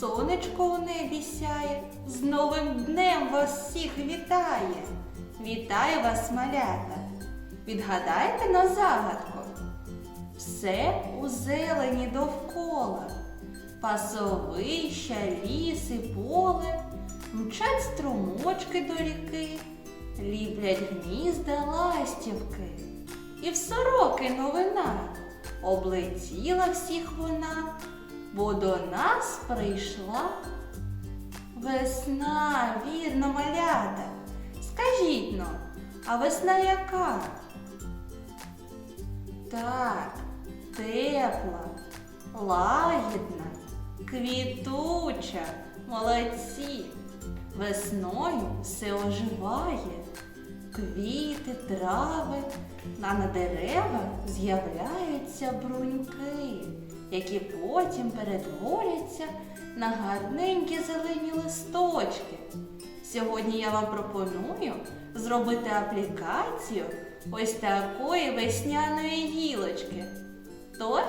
сонечко у небі сяє, з новим днем вас всіх вітає. Вітаю вас, малята! Відгадайте на загадку. Все у зелені довкола, пасовища, ліс і поле, мчать струмочки до ріки, ліплять гнізда ластівки. І в сороки новина облетіла всіх вона, бо до нас прийшла весна, вірно, малята. Скажіть но, а весна яка? Так, тепла, лагідна, квітуча, молодці. Весною все оживає, квіти, трави, а на деревах з'являються бруньки, які потім перетворяться на гарненькі зелені листочки. Сьогодні я вам пропоную зробити аплікацію ось такої весняної гілочки. Тож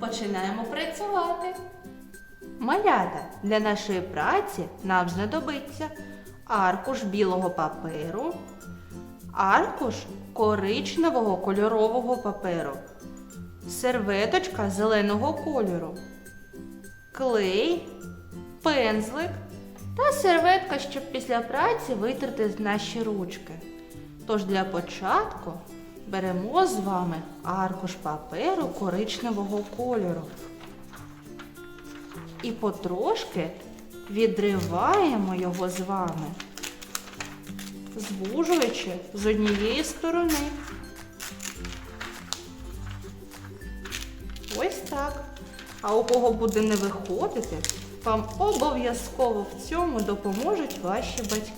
починаємо працювати. Малята для нашої праці нам знадобиться аркуш білого паперу, аркуш коричневого кольорового паперу, серветочка зеленого кольору, клей, пензлик та серветка, щоб після праці витерти наші ручки. Тож для початку беремо з вами аркуш паперу коричневого кольору і потрошки відриваємо його з вами, звужуючи з однієї сторони. Ось так. А у кого буде не виходити, вам обов'язково в цьому допоможуть ваші батьки.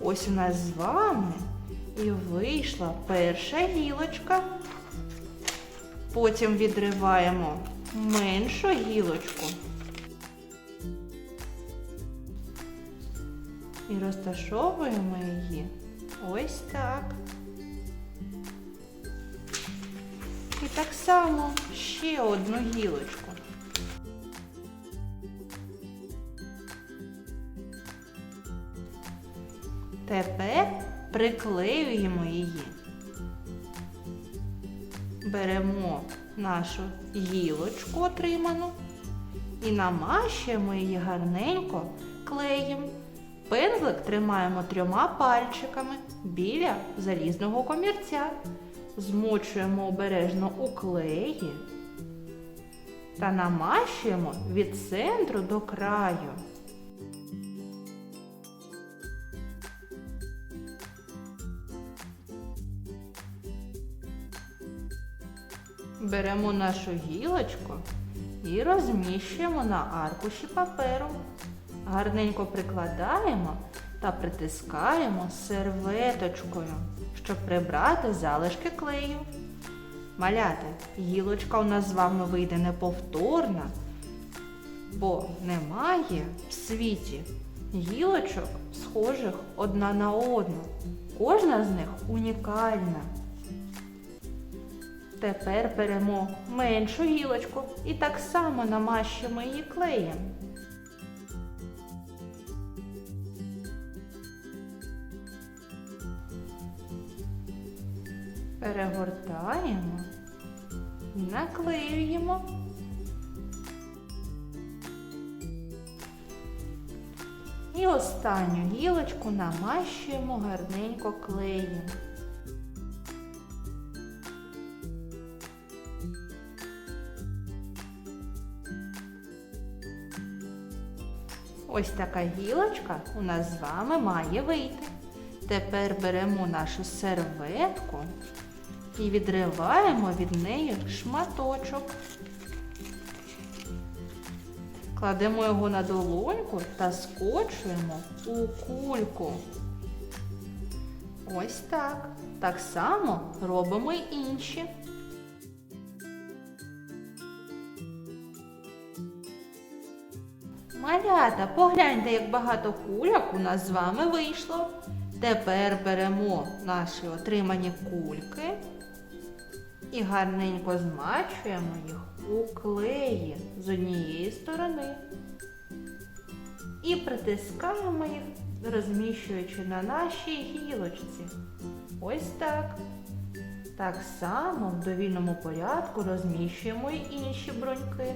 Ось у нас з вами і вийшла перша гілочка. Потім відриваємо меншу гілочку і розташовуємо її ось так. І так само ще одну гілочку. Тепер приклеюємо її. Беремо нашу гілочку отриману і намащуємо її гарненько клеєм. Пензлик тримаємо трьома пальчиками біля залізного комірця. Змочуємо обережно у клеї та намащуємо від центру до краю. Беремо нашу гілочку і розміщуємо на аркуші паперу. Гарненько прикладаємо та притискаємо серветочкою, щоб прибрати залишки клею. Маляти, гілочка у нас з вами вийде неповторна, бо немає в світі гілочок, схожих одна на одну. Кожна з них унікальна. Тепер беремо меншу гілочку і так само намащуємо її клеєм. Перегортаємо і наклеюємо. І останню гілочку намащуємо гарненько клеєм. Ось така гілочка у нас з вами має вийти. Тепер беремо нашу серветку і відриваємо від неї шматочок. Кладемо його на долоньку та скочуємо у кульку. Ось так. Так само робимо й інші. Малята, погляньте, як багато кульок у нас з вами вийшло. Тепер беремо наші отримані кульки І гарненько змачуємо їх у клеї з однієї сторони. І притискаємо їх, розміщуючи на нашій гілочці. Ось так. Так само в довільному порядку розміщуємо і інші бруньки.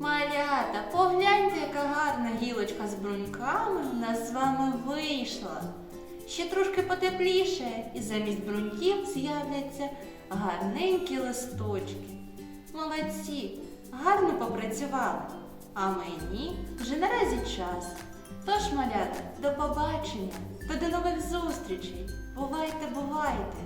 Малята, погляньте, яка гарна гілочка з бруньками у нас з вами вийшла. Ще трошки потепліше, і замість бруньків з'являться гарненькі листочки. Молодці, гарно попрацювали. А мені вже наразі час. Тож, малята, до побачення та до нових зустрічей. Бувайте, бувайте!